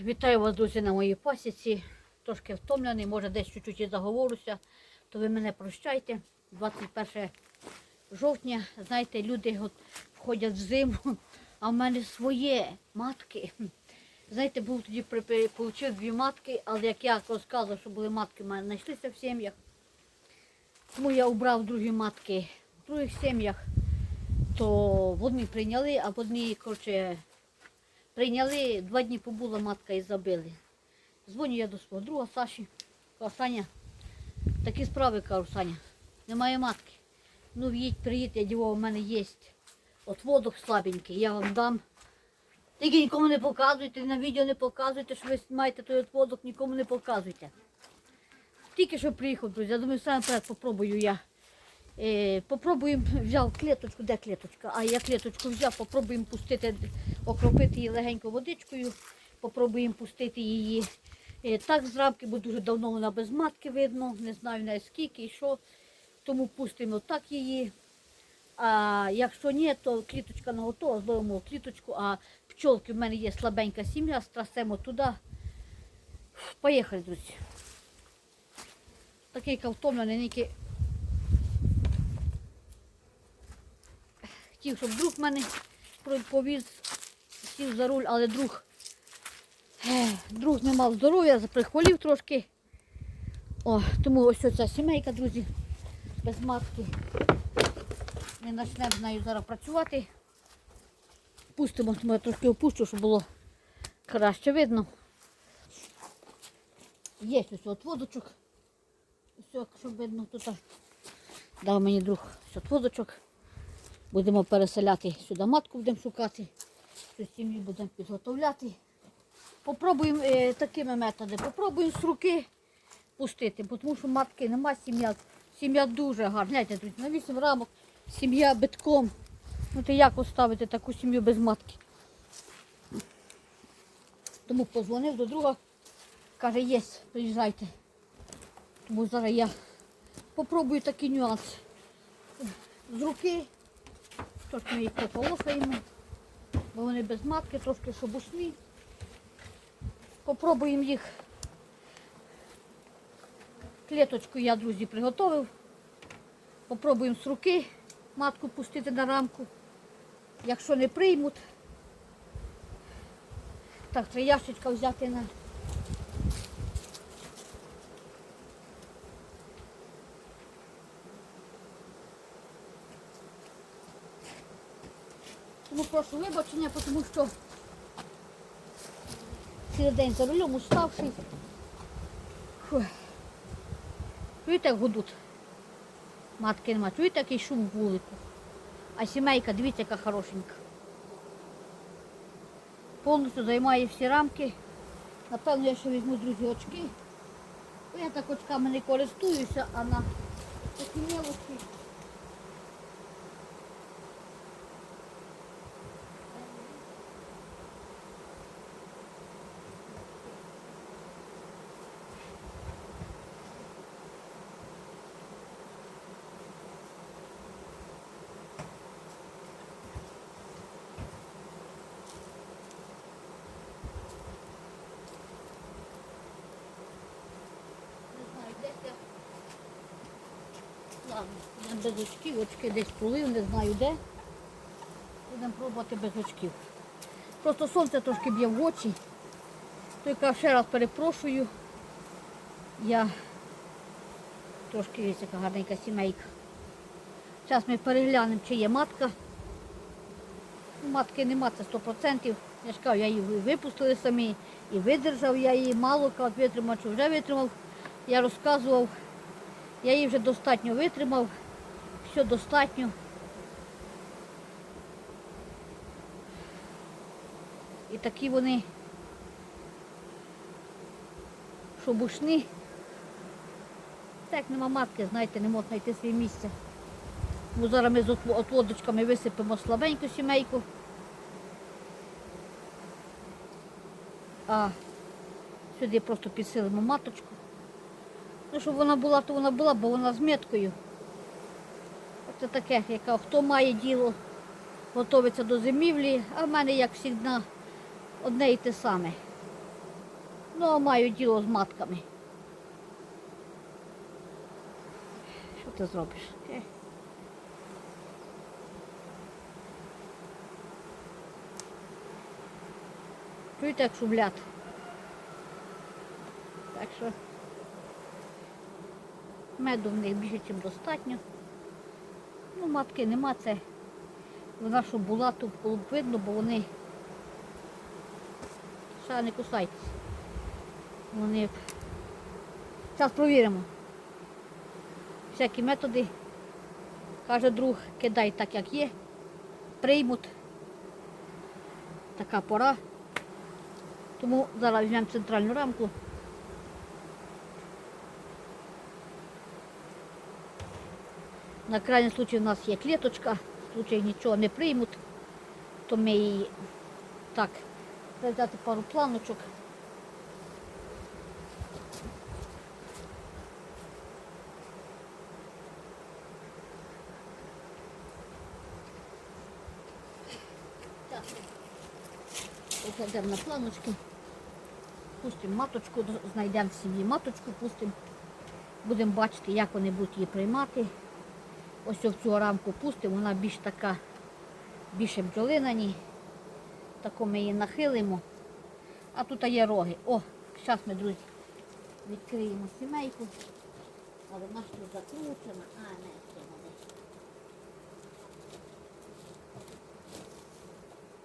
Вітаю вас, друзі, на моїй пасіці. Трошки втомлений, може десь чуть-чуть і заговорюся, то ви мене прощайте. 21 жовтня, знаєте, люди от входять в зиму, а в мене своє матки. Знаєте, був тоді при- дві матки, але як я розказував, що були матки, в мене знайшлися в сім'ях. Тому я обрав другі матки в других сім'ях, то в одні прийняли, а в одні, коротше, Прийняли, два дні побула матка і забили. Дзвоню я до свого друга Саші. Кажу, Саня, такі справи, кажу, Саня, немає матки. Ну, в'їдь, приїдь, я діво, у мене є отводок слабенький, я вам дам. Тільки нікому не показуйте, на відео не показуйте, що ви маєте той отводок, нікому не показуйте. Тільки що приїхав, друзі, я думаю, саме перед попробую я. Е, попробуємо, взяв клеточку, де клеточка? А я клеточку взяв, попробуємо пустити, окропити її легенько водичкою, попробуємо пустити її е, так з рамки, бо дуже давно вона без матки видно, не знаю навіть скільки і що. Тому пустимо так її. А якщо ні, то кліточка не готова, зловимо кліточку, а пчолки в мене є слабенька сім'я, страсемо туди. Поїхали, друзі. Такий кавтомлений, ніки хотів, щоб друг мене повіз, сів за руль, але друг, друг не мав здоров'я, прихворів трошки. О, тому ось оця сімейка, друзі, без матки. Ми почнемо з нею зараз працювати. Пустимо, я трошки опущу, щоб було краще видно. Є ось от водочок. Ось, щоб видно тут. Дав мені друг ось от водочок. Будемо переселяти сюди матку, будемо шукати. Цю сім'ю будемо підготовляти. Попробуємо е, такими методами. Попробуємо з руки пустити, тому що матки нема сім'я. Сім'я дуже гарна. Тут на 8 рамок, сім'я битком. Ну ти як оставити таку сім'ю без матки? Тому позвонив до друга, каже, є, приїжджайте. Тому зараз я попробую такий нюанс. З руки Трошки ми їх пополосаємо, бо вони без матки, трошки шобушні. Попробуємо їх. Клеточку я, друзі, приготовив. Попробуємо з руки матку пустити на рамку. Якщо не приймуть, так, три ящичка взяти на. Тому прошу вибачення, тому що цілий день за рулем уставший. Фу. Чуєте, як гудуть? Матки нема. Чуєте, який шум в вулику? А сімейка, дивіться, яка хорошенька. Повністю займає всі рамки. Напевно, я ще візьму, друзі, очки. Я так очками не користуюся, а на такі мелочі. Йдемо без очків, очки десь полив, не знаю де. Будемо пробувати без очків. Просто сонце трошки б'є в очі. Я ще раз перепрошую. Я трошки ось яка гарненька сімейка. Зараз ми переглянемо, чи є матка. Ну, Матки нема, це 100%. Я ж кажу, я її випустили самі і видержав я її, мало витримав, чи вже витримав. Я розказував, я її вже достатньо витримав, все достатньо. І такі вони шобушні. Так, нема матки, знаєте, не можна знайти своє місце. Бо зараз ми з отводочками висипемо слабеньку сімейку. А сюди просто підсилимо маточку. Ну, щоб вона була, то вона була, бо вона з меткою. Це таке, яка хто має діло, готовиться до зимівлі, а в мене, як завжди, одне і те саме. Ну, а маю діло з матками. Що ти зробиш? Е. Чуєте, як шублять? Так що меду в них більше, ніж достатньо. Ну, матки нема, це вона, що була, то було б видно, бо вони ще не кусайтесь. Вони. Зараз провіримо. Всякі методи. Каже друг, кидай так, як є. Приймуть. Така пора. Тому зараз візьмемо центральну рамку. На крайній случай у нас є клеточка. В случай нічого не приймуть, то ми її так, взяти пару планочок. Покладемо на планочки. Пустимо маточку, знайдемо в сім'ї маточку, пустимо. Будемо бачити, як вони будуть її приймати. Ось в цю рамку пустимо, вона більш така, більше бджолина ні. Тако ми її нахилимо. А тут є роги. О, зараз ми, друзі, відкриємо сімейку. Але вона ж тут закручена. А, не, це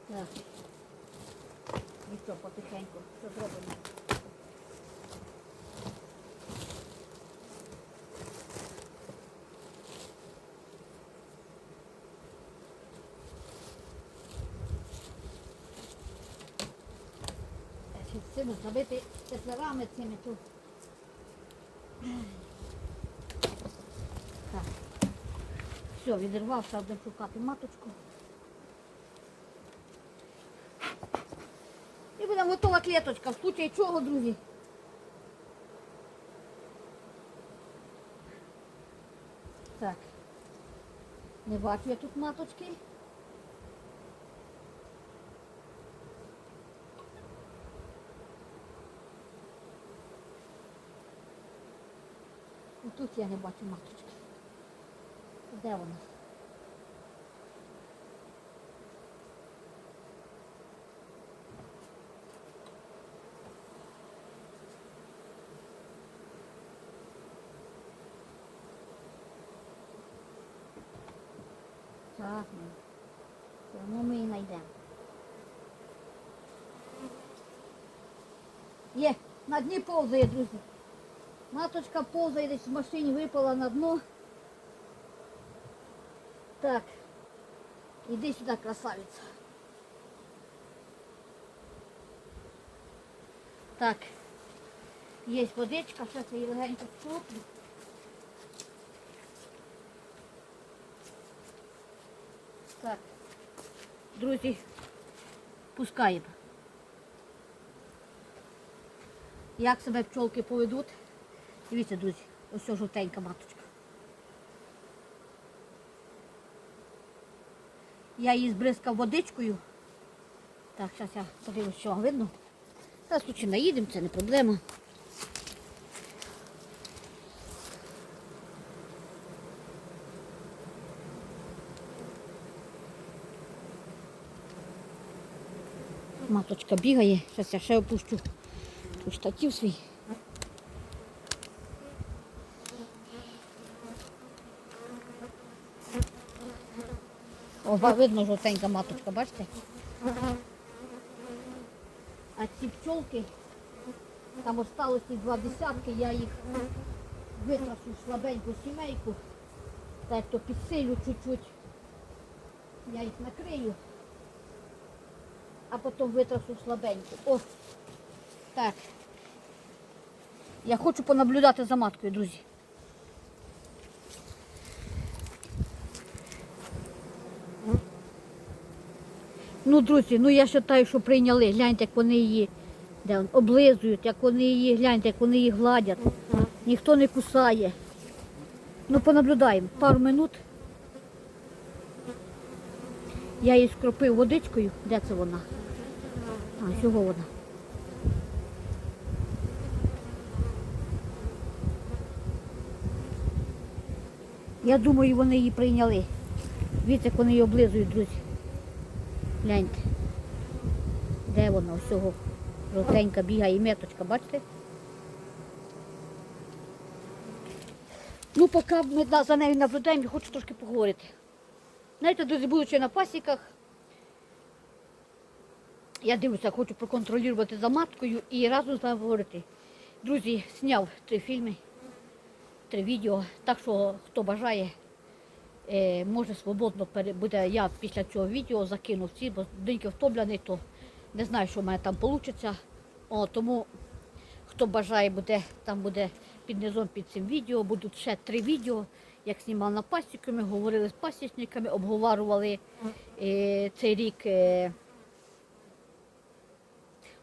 не. Так. Нічого, потихеньку, що зробимо. Цими забити теплерами цими тут. Так. Все, відірвав, зараз будемо шукати маточку. І буде готова клеточка. В случаї чого, друзі? Так. Не бачу я тут маточки. Тут я не бачу маточки. Де вона? Так, ну. Все одно ми її знайдемо. Є, на дні повзає, друзі. Маточка повзає десь в машині випала на дно. Так. Іди сюди, красавиця. Так. Є водичка, зараз я її легенько втоплю. Так. Друзі, пускаємо. Як себе пчолки поведуть? Дивіться, друзі, ось жовтенька маточка. Я її збризкав водичкою. Так, зараз я подивлюсь, що видно. Зараз тут наїдемо, це не проблема. Маточка бігає. Зараз я ще опущу штатів свій. О, видно жовтенька маточка, бачите? А ці пчолки, там осталось ці два десятки, я їх витрашу в слабеньку сімейку, так то підсилю чуть-чуть. Я їх накрию, а потім витрашу слабеньку. О, так. Я хочу понаблюдати за маткою, друзі. Ну, друзі, ну я вважаю, що прийняли. Гляньте, як вони її де, облизують, як вони її, гляньте, як вони її гладять. Ніхто не кусає. Ну, понаблюдаємо. Пару минут. Я її скропив водичкою. Де це вона? А, чого вона? Я думаю, вони її прийняли. Дивіться, як вони її облизують, друзі. Гляньте. Де вона всього? Жовтенька бігає і меточка, бачите? Ну, поки ми за нею наблюдаємо, я хочу трошки поговорити. Знаєте, друзі, будучи на пасіках, я дивлюся, хочу проконтролювати за маткою і разом з вами говорити. Друзі, зняв три фільми, три відео. Так що, хто бажає, може свободно буде. Я після цього відео закину всі, бо деньки втомлений, то не знаю, що в мене там вийде. О, тому хто бажає, буде, там буде під низом під цим відео. Будуть ще три відео, як знімав на пасіку. Ми говорили з пасічниками, обговорювали е, цей рік. Е,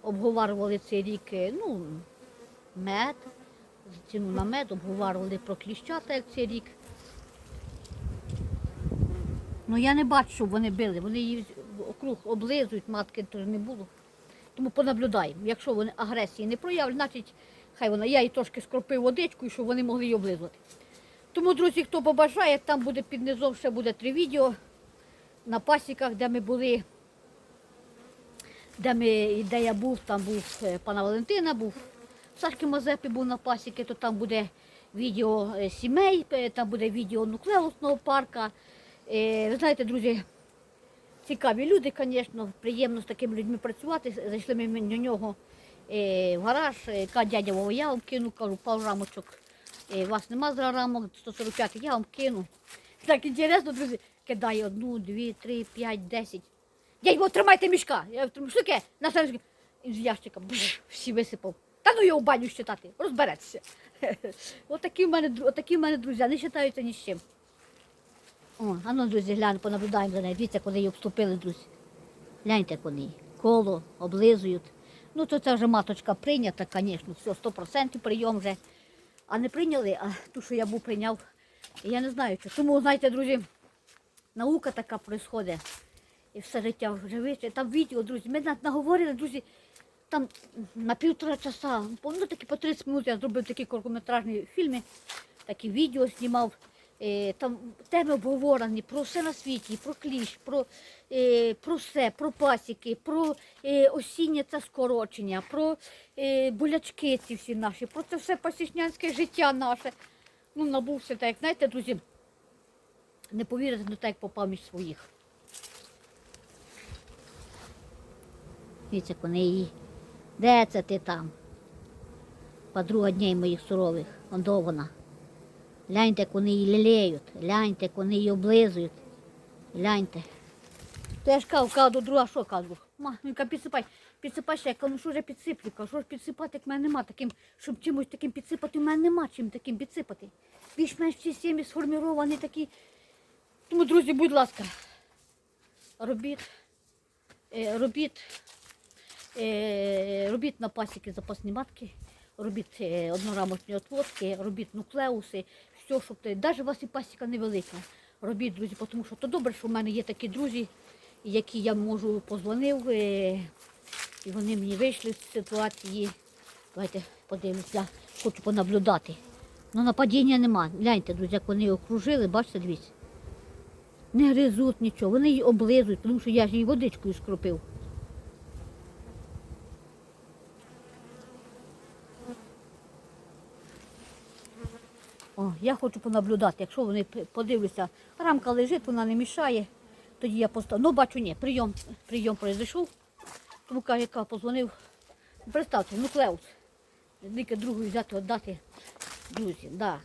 обговорювали цей рік, е, ну, мед, ціну на мед, обговорювали про кліщата, як цей рік. Ну я не бачу, щоб вони били. Вони її округ облизують, матки теж не було. Тому понаблюдаємо. Якщо вони агресії не проявлять, значить хай вона. Я їй трошки скропив водичкою, щоб вони могли її облизувати. Тому, друзі, хто побажає, там буде під низом ще буде три відео на пасіках, де ми були де, ми, де я був, там був е, пана Валентина, був Сашки Мазепи був на пасіки, то там буде відео е, сімей, е, там буде відео нуклеусного парка. Е, Ви знаєте, друзі, цікаві люди, звісно, приємно з такими людьми працювати. Зайшли ми до нього е, в гараж, е, дядя Вова, я вам кину, кажу, пару рамочок. У вас нема зараз рамок, 145, я вам кину. Так інтересно, друзі, кидає одну, дві, три, п'ять, десять. Дядь, Вов, тримайте мішка. Я таке? На селі з ящика бж, всі висипав. Та ну його баню щитати, розбереться. Отакі в мене, отакі в мене друзі, не вважаються ні з чим. О, а ну, друзі, глянь, понаблюдаємо за нею. Дивіться, коли її обступили, друзі. Гляньте, її. Коло, облизують. Ну, то це вже маточка прийнята, звісно, все, 100% прийом вже. А не прийняли, а ту, що я був прийняв, я не знаю, що. Тому, знаєте, друзі, наука така відбувається. І все життя вже вище. Там відео, друзі, ми наговорили, друзі, там на півтора часа, ну такі по 30 минут я зробив такі короткометражні фільми, такі відео знімав. Е, там теми обговорені про все на світі, про кліщ, про, е, про все, про пасіки, про е, осіннє це скорочення, про болячки ці всі наші, про це все пасічнянське життя наше. Ну, набувся так, як знаєте, друзі, не повірите, ну так як попав між своїх. Дивіться, її. Де це ти там? Подруга дней моїх сурових, ондо вона. Гляньте, як вони її лілеють, гляньте, як вони її облизують. Гляньте. То я ж кажу, кажу до друга, що кажу? Ма, ну, яка підсипай, підсипай ще, ну що ж я підсиплю? Кажу, що ж підсипати, як в мене нема таким, щоб чимось таким підсипати, у мене нема чим таким підсипати. Більш-менш всі сім'ї сформіровані такі. Тому, друзі, будь ласка, робіть, е, робіть Е, робіть на пасіки запасні матки, робіть е, однорамочні отводки, робіть нуклеуси, все, щоб ти, навіть у вас і пасіка невелика. Робіть, друзі, тому що то добре, що в мене є такі друзі, які я можу позвонив, е, і вони мені вийшли з ситуації. Давайте подивимось, я хочу понаблюдати. Ну нападіння нема. Гляньте, друзі, як вони окружили, бачите, дивіться. Не гризуть нічого, вони її облизують, тому що я ж її водичкою скропив. Я хочу понаблюдати, якщо вони п- подивлюся, рамка лежить, вона не мішає, тоді я поставлю. Ну, бачу, ні, прийом, прийом пройшов. Тому каже, яка позвонив. Представте, нуклеус. Тільки другу взяти, віддати. Друзі, да.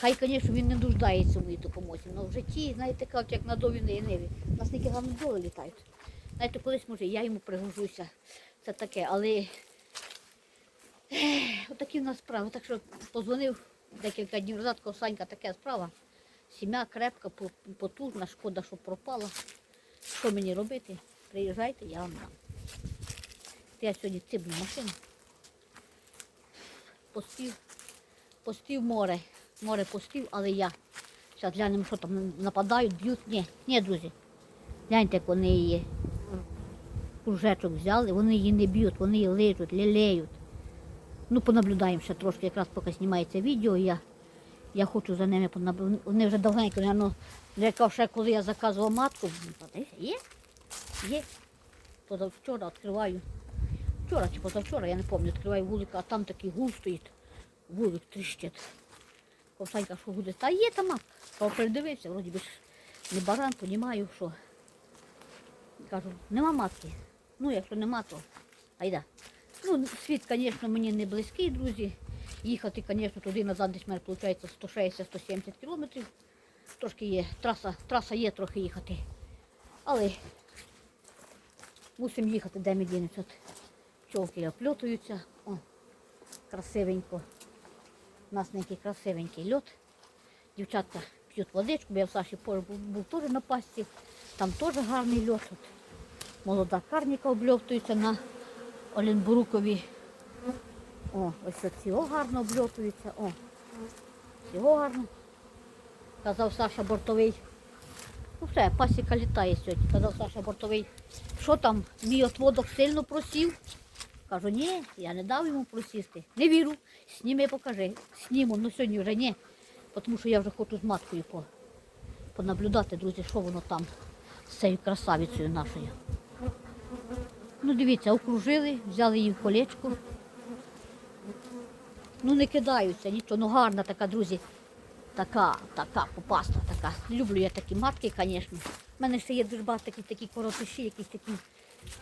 Хай, звісно, він не нуждається в моїй допомозі. але в житті, знаєте, кажуть, як на дові ниві. У нас тільки гарно бджоли літають. Знаєте, колись, може, я йому пригожуся. Це таке, але Отакі в нас справи. Так що позвонив декілька днів назад, Санька, така справа. Сім'я крепка, потужна, шкода, що пропала. Що мені робити? Приїжджайте, я вам дам. Я сьогодні цибну машину. Постів, постів море. Море постів, але я. Зараз глянемо, що там нападають, б'ють. Ні, ні, друзі. Гляньте, як вони її кружечок взяли, вони її не б'ють, вони її лижуть, лілеють. Ну, понаблюдаємо ще трошки, якраз поки знімається відео, я, Я хочу за ними понаб- Вони вже давненько, напевно, яка ще коли я заказувала матку, є? Є. Позавчора відкриваю. Вчора чи позавчора, я не пам'ятаю, відкриваю вулик, а там такий гул стоїть. Вулик тріщить. Ковсанька, що буде. Та є там матка. Та передивився, вроді би ж не баран, понімаю, що. Кажу, нема матки. Ну, якщо нема, то айда. Ну, світ, звісно, мені не близький, друзі. Їхати, звісно, туди назад десь мене виходить 160-170 кілометрів. Трошки є, траса, траса є трохи їхати. Але мусимо їхати, де ми дінемося. От Пчолки опльотуються. О, красивенько. У нас некий красивенький льот. Дівчатка п'ють водичку, бо я в Саші був, був теж на пасті. Там теж гарний льот. От. Молода карніка обльотується на Оленбурукові. О, ось цього гарно обльотується. О, цього гарно. Казав Саша Бортовий. Ну все, пасіка літає сьогодні. Казав Саша Бортовий. Що там, мій отводок сильно просів? Кажу, ні, я не дав йому просісти. Не вірю. Сніми, покажи. Сніму, ну сьогодні вже ні. Тому що я вже хочу з маткою понаблюдати, друзі, що воно там з цією красавицею нашою. Ну, дивіться, окружили, взяли в колечко. Ну не кидаються, нічого, ну гарна така, друзі. Така, така попаста, така. Люблю я такі матки, звісно. У мене ще є багато такі, такі коротиші, якісь такі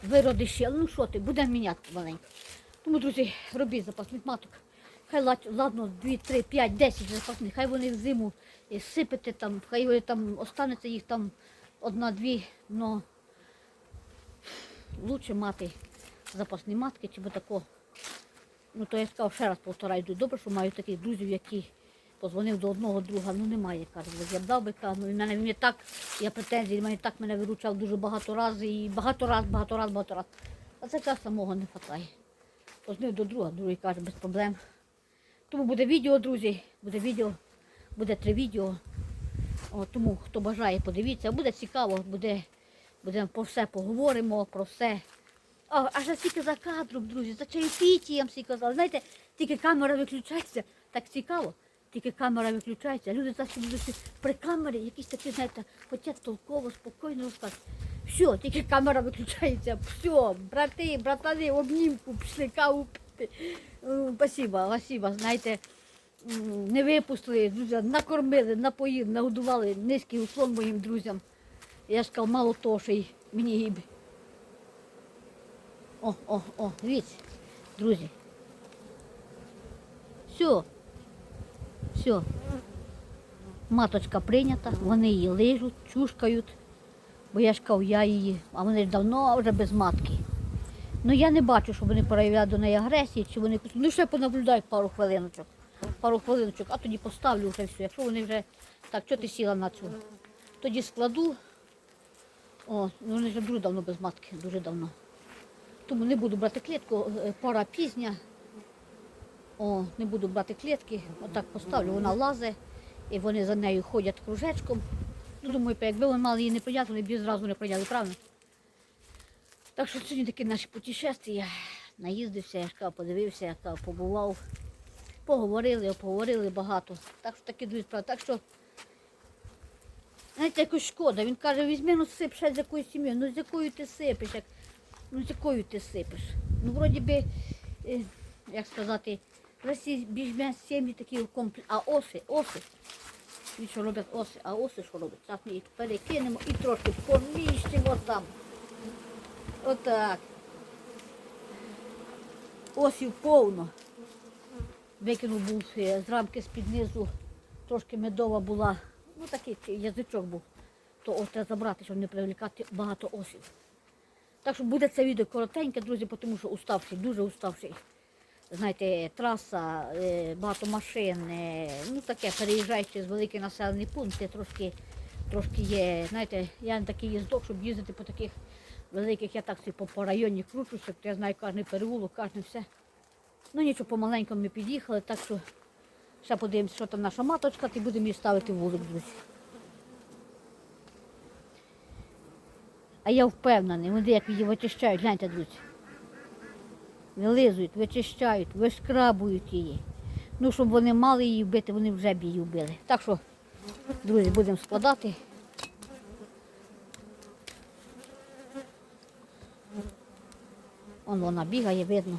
виродиші. Але ну що ти, будемо міняти маленько. Тому, друзі, робіть запасних маток. Хай ладно, 2, 3, 5, 10 запасних, хай вони взиму е, сипете там, хай вони там останеться їх там одна-дві, но лучше мати запасні матки, чи бо тако. Ну то я сказав, ще раз повторяю, добре, що маю таких друзів, які позвонив до одного друга, ну немає, каже, я б дав би, каже, ну і мене він так, я претензії, мене так мене виручав дуже багато разів, і багато раз, багато раз, багато раз. А це каже, самого не вистачає. Позвонив до друга, другий каже, без проблем. Тому буде відео, друзі, буде відео, буде три відео. О, тому хто бажає, подивіться, буде цікаво, буде, буде про все поговоримо, про все. А, аж стільки за кадром, друзі, за чайпітієм всі казали. Знаєте, тільки камера виключається, так цікаво. Тільки камера виключається, люди завжди будуть при камері якісь такі, знаєте, хочуть толково, спокійно розказати. Все, тільки камера виключається. Все, брати, братани, обнімку, пішли каву пити. Ну, Спасибо, спасибо, знаєте, не випустили, друзі, накормили, напоїли, нагодували. Низький уклон моїм друзям. Я сказав, мало того, що й мені і о, о, о, дивіться, друзі. Все. Все. Маточка прийнята, вони її лижуть, чушкають, бо я ж кажу, я її, а вони ж давно вже без матки. Ну я не бачу, щоб вони проявляли до неї агресії, чи вони ну ще понаблюдають пару хвилиночок. Пару хвилиночок, а тоді поставлю вже все. Якщо вони вже так, що ти сіла на цю? Тоді складу. О, ну вже дуже давно без матки, дуже давно. Тому не буду брати клітку, е, пора пізня. О, не буду брати клітки, отак поставлю, вона лазе, і вони за нею ходять кружечком. Ну, думаю, якби вони мали її не прийняти, вони б її зразу не прийняли, правильно? Так що сьогодні такі наші путешествия. Наїздився, я кажу, подивився, я побував. Поговорили, поговорили багато. Так що дві справи. Так що, знаєте, якось шкода. Він каже, візьми, ну сип ще з якоюсь сім'єю. Ну з якою ти сипиш? Як... Ну з якою ти сипиш? Ну, вроді би, е, як сказати, Росії більш-менш сім'ї такі комплі... А оси, оси. І що роблять оси, а оси що роблять? Так ми їх перекинемо і трошки поміщимо там. Отак. Осів повно. Викинув був е, з рамки з-під низу, трошки медова була. Ну такий язичок був. То ось треба забрати, щоб не привлікати багато осів. Так що буде це відео коротеньке, друзі, тому що уставший, дуже уставший. Знаєте, траса, е, багато машин, е, ну таке, переїжджаючи з великий населений пункт, трошки, трошки є. Знаєте, я не такий їздок, щоб їздити по таких великих, я так по, по районі кручуся, я знаю кожний переулок, кожне все. Ну нічого, помаленьку ми під'їхали, так що ще подивимося, що там наша маточка, і будемо її ставити в вулик, друзі. А я впевнений, вони як її вичищають, гляньте, друзі. Вилизують, вичищають, вишкрабують її. Ну, щоб вони мали її вбити, вони вже б її вбили. Так що, друзі, будемо складати. Вон вона бігає, видно.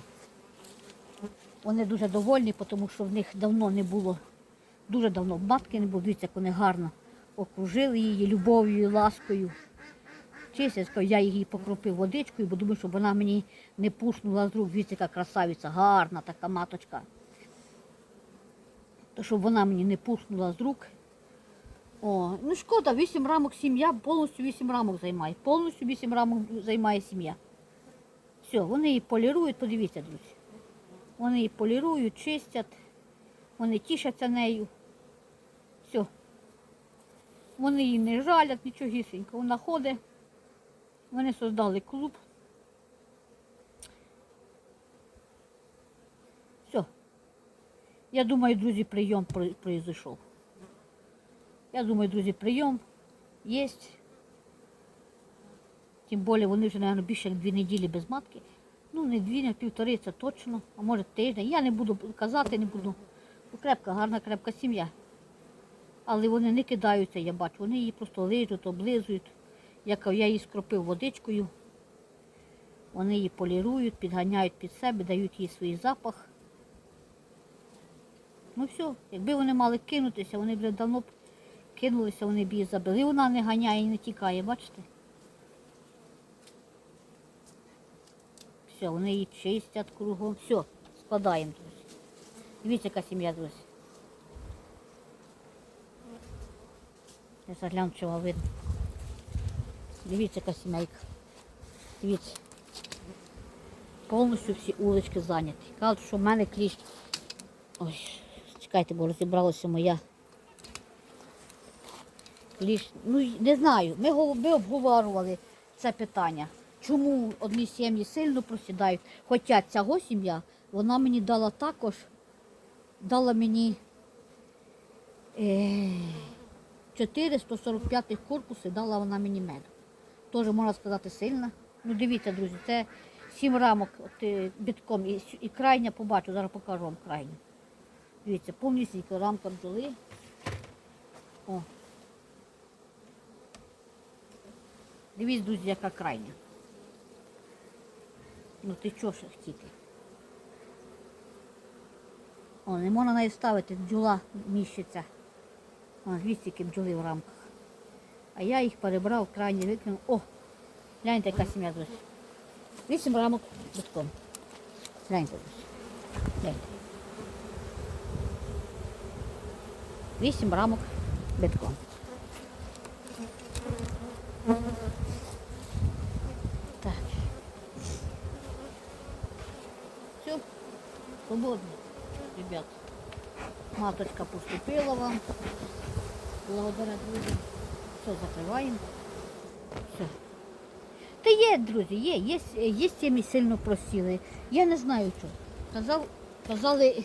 Вони дуже довольні, тому що в них давно не було, дуже давно матки не було. Дивіться, як вони гарно окружили її любов'ю, ласкою. Чистять, я її покропив водичкою, бо думаю, щоб вона мені не пушнула з рук. Дивіться, яка красавиця, гарна така маточка. То щоб вона мені не пушнула з рук. О, ну шкода, 8 рамок сім'я, повністю 8 рамок займає. Повністю 8 рамок займає сім'я. Все, вони її полірують, подивіться, друзі. Вони її полірують, чистять, вони тішаться нею. Все. Вони її не жалять, нічогісінько. Вона ходить. Вони создали клуб. Все. Я думаю, друзі, прийом про- произойшов. Я думаю, друзі, прийом є. Тим більше вони вже, мабуть, більше як дві неділі без матки. Ну, не дві, не півтори, це точно, а може тиждень. Я не буду казати, не буду. Ну, крепка, гарна, крепка сім'я. Але вони не кидаються, я бачу. Вони її просто лижуть, облизують. Я, кажу, я її скропив водичкою. Вони її полірують, підганяють під себе, дають їй свій запах. Ну все, якби вони мали кинутися, вони б давно б кинулися, вони б її забили. Вона не ганяє і не тікає, бачите? Все, вони її чистять кругом. Все, складаємо, друзі. Дивіться, яка сім'я, друзі. Я загляну, вам видно. Дивіться, яка сімейка. Дивіться. Повністю всі улички зайняті. Кажуть, що в мене кліщ. Ой, чекайте, бо розібралася моя. Кліщ. Ну, не знаю. Ми, ми обговорювали це питання. Чому одні сім'ї сильно просідають? Хоча цього сім'я, вона мені дала також, дала мені е, 445 корпуси, дала вона мені меду. Теж можна сказати сильна. Ну дивіться, друзі, це сім рамок от, е, бітком і, і крайня побачу, зараз покажу вам крайню. Дивіться, повністю рамка бджоли. О. Дивіться, друзі, яка крайня. Ну ти чого ще хотіти? О, не можна неї ставити, бджола міщиться. О, які бджоли в рамках. А я їх перебрав, крайні викинув. О, гляньте, яка сім'я, друзі. Вісім рамок битком. Гляньте, друзі. Гляньте. Вісім рамок битком. Так. Все, свободно, ребят. Маточка поступила вам. Благодаря друзям. Все, закриваємо. Все. Та є, друзі, є, є, є сім'ї сильно просіли. Я не знаю що. Казав, казали,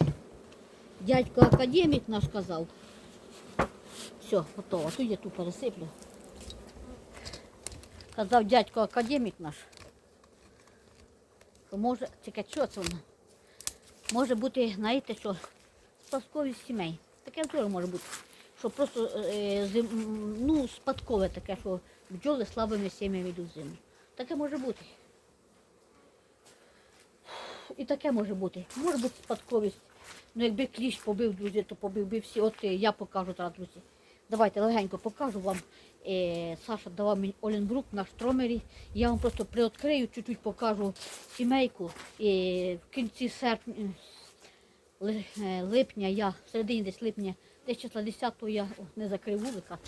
дядько академік наш казав. Все, готово. Тут я тут пересиплю. Казав дядько академік наш. Може, чекай, що це воно? Може бути, знаєте що, спадковість сімей. Таке теж може бути. Що просто е, зим, ну, спадкове таке, що бджоли слабими сім'ями йдуть зиму. Таке може бути. І таке може бути. Може бути спадковість. Ну якби кліщ побив, друзі, то побив би всі. От е, я покажу зараз, друзі. Давайте легенько покажу вам. Е, Саша давав мені Оленбрук на штромері. Я вам просто приоткрию, чуть-чуть покажу сімейку. І в кінці серпня, ли- е, липня я, в середині десь липня, десь числа 10-го я о, не закрив вулика.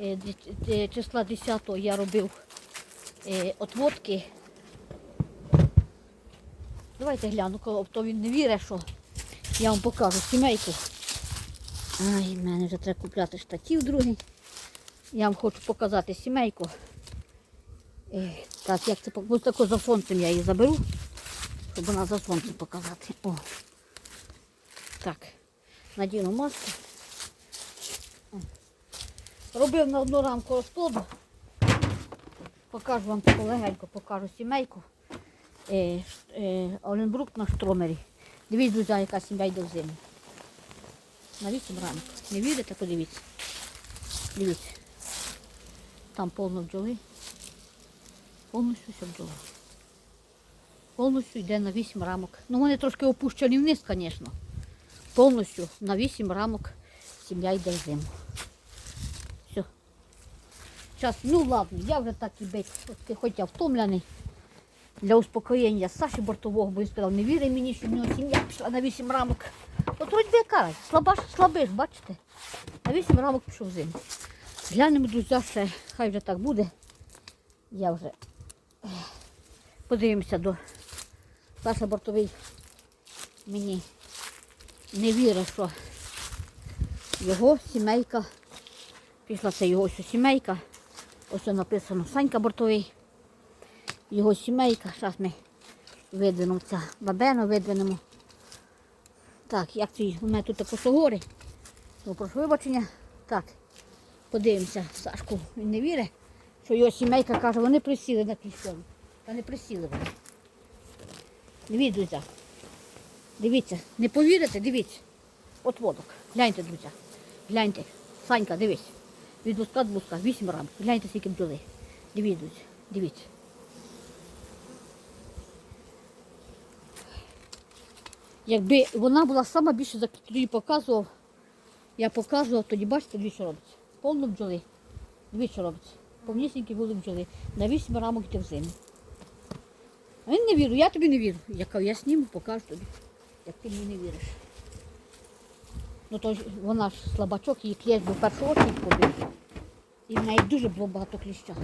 Е, Числа 10-го я робив е, отводки. Давайте гляну, коли то він не вірить, що я вам покажу сімейку. Ай, в мене вже треба купляти штатів другий. Я вам хочу показати сімейку. Е, так, як це ось тако за сонцем я її заберу, щоб вона за сонцем показати. О. Так, надіну маску. Робив на одну рамку розплоду. Покажу вам легенько, покажу сімейку. Е, е, Оленбрук на штромері. Дивіться, друзі, яка сім'я йде в зиму. На 8 ранок. Не вірите, подивіться. Дивіться. Там повно бджоли. Повністю все бджола. Повністю йде на 8 рамок. Ну вони трошки опущені вниз, звісно. Повністю на 8 рамок сім'я йде в зиму. Все. Зараз, ну ладно, я вже так і бить, хоч я втомлений. Для успокоєння Саші бортового, бо він сказав, не віри мені, що в нього сім'я пішла на 8 рамок. Вроді яка, слабаш, слабиш, бачите? На 8 рамок пішов в зиму. Глянемо, друзі, ще хай вже так буде. Я вже подивимося до Саша бортовий мені не вірить, що його сімейка, пішла це його ось сімейка. Ось написано Санька бортовий. Його сімейка. Зараз ми видвинемо це бабено, видвинемо. Так, як це у мене тут косогори. Ну, прошу вибачення. Так, подивимося, Сашку він не вірить, що його сімейка каже, вони присіли на пісню. Та не присіли вони. Дивіться, друзі. Дивіться, не повірите, дивіться. От водок. Гляньте, друзі. Гляньте. Санька, дивись. Від луска до луска. Вісім рам. Гляньте, скільки бджоли. Дивіться, друзі. Дивіться. Якби вона була сама більше, тоді показував, я показував, тоді бачите, дві що робиться. Повно бджоли. Дві що робиться. Повнісінькі були бджоли. На вісім рамок йти в. А він не вірю, я тобі не вірю. Я кажу, я сніму, покажу тобі, як ти мені не віриш. Ну то ж вона ж слабачок, її клієнт був першу очередь побив. І в неї дуже було багато кліща.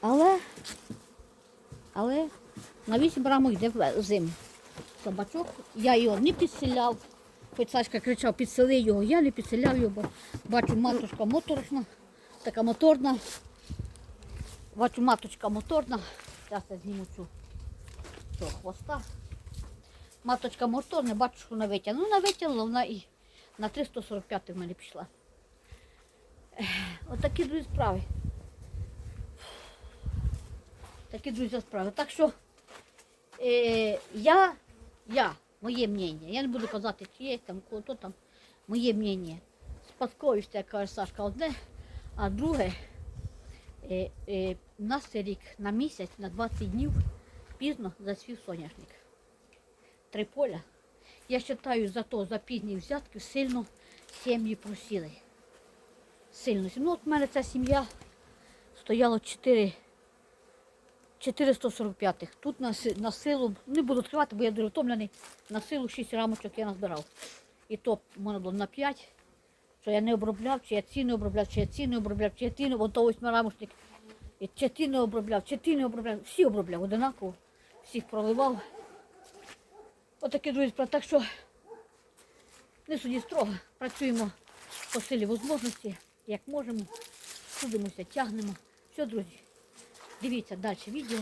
Але, але на 8 рамок йде в зиму. Собачок, я його не підселяв. Хоч Сашка кричав, підсели його, я не підселяв його, бо бачу, матушка моторошна, така моторна. Бачу, маточка моторна. Зараз я зніму цю цього хвоста. Маточка моторна, бачу, що вона витягнула. Ну, вона витягнула, вона і на 345 в мене пішла. Отакі друзі справи. Такі друзі справи. Так що е, я, я, моє мнення, я не буду казати, чи є там, кого то там, моє мнення. Спадковість, як каже Сашка, одне, а друге, е, е, у нас цей рік на місяць, на 20 днів пізно зацвів соняшник. Три поля. Я вважаю, за то, за пізні взятки сильно сім'ї просіли. Сильно. Ну, от в мене ця сім'я стояла 4 445-х. Тут на, на силу, не буду відкривати, бо я дуже втомлений, на силу 6 рамочок я назбирав. І то в мене було на 5, що я не обробляв, чи я ці не обробляв, чи я ці не обробляв, чи я ті не, вон то ось рамочник, і чи ті не обробляв, чи ті не обробляв. Всі обробляв одинаково, всіх проливав. Отакі друзі справи. Так що не суді строго, працюємо по силі можливості, як можемо, судимося, тягнемо. Все, друзі. Дивіться далі відео,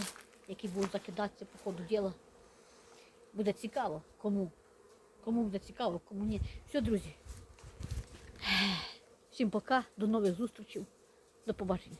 які будуть закидатися по ходу діла. Буде цікаво, кому. Кому буде цікаво, кому ні. Все, друзі. Всім пока, до нових зустрічей. До побачення.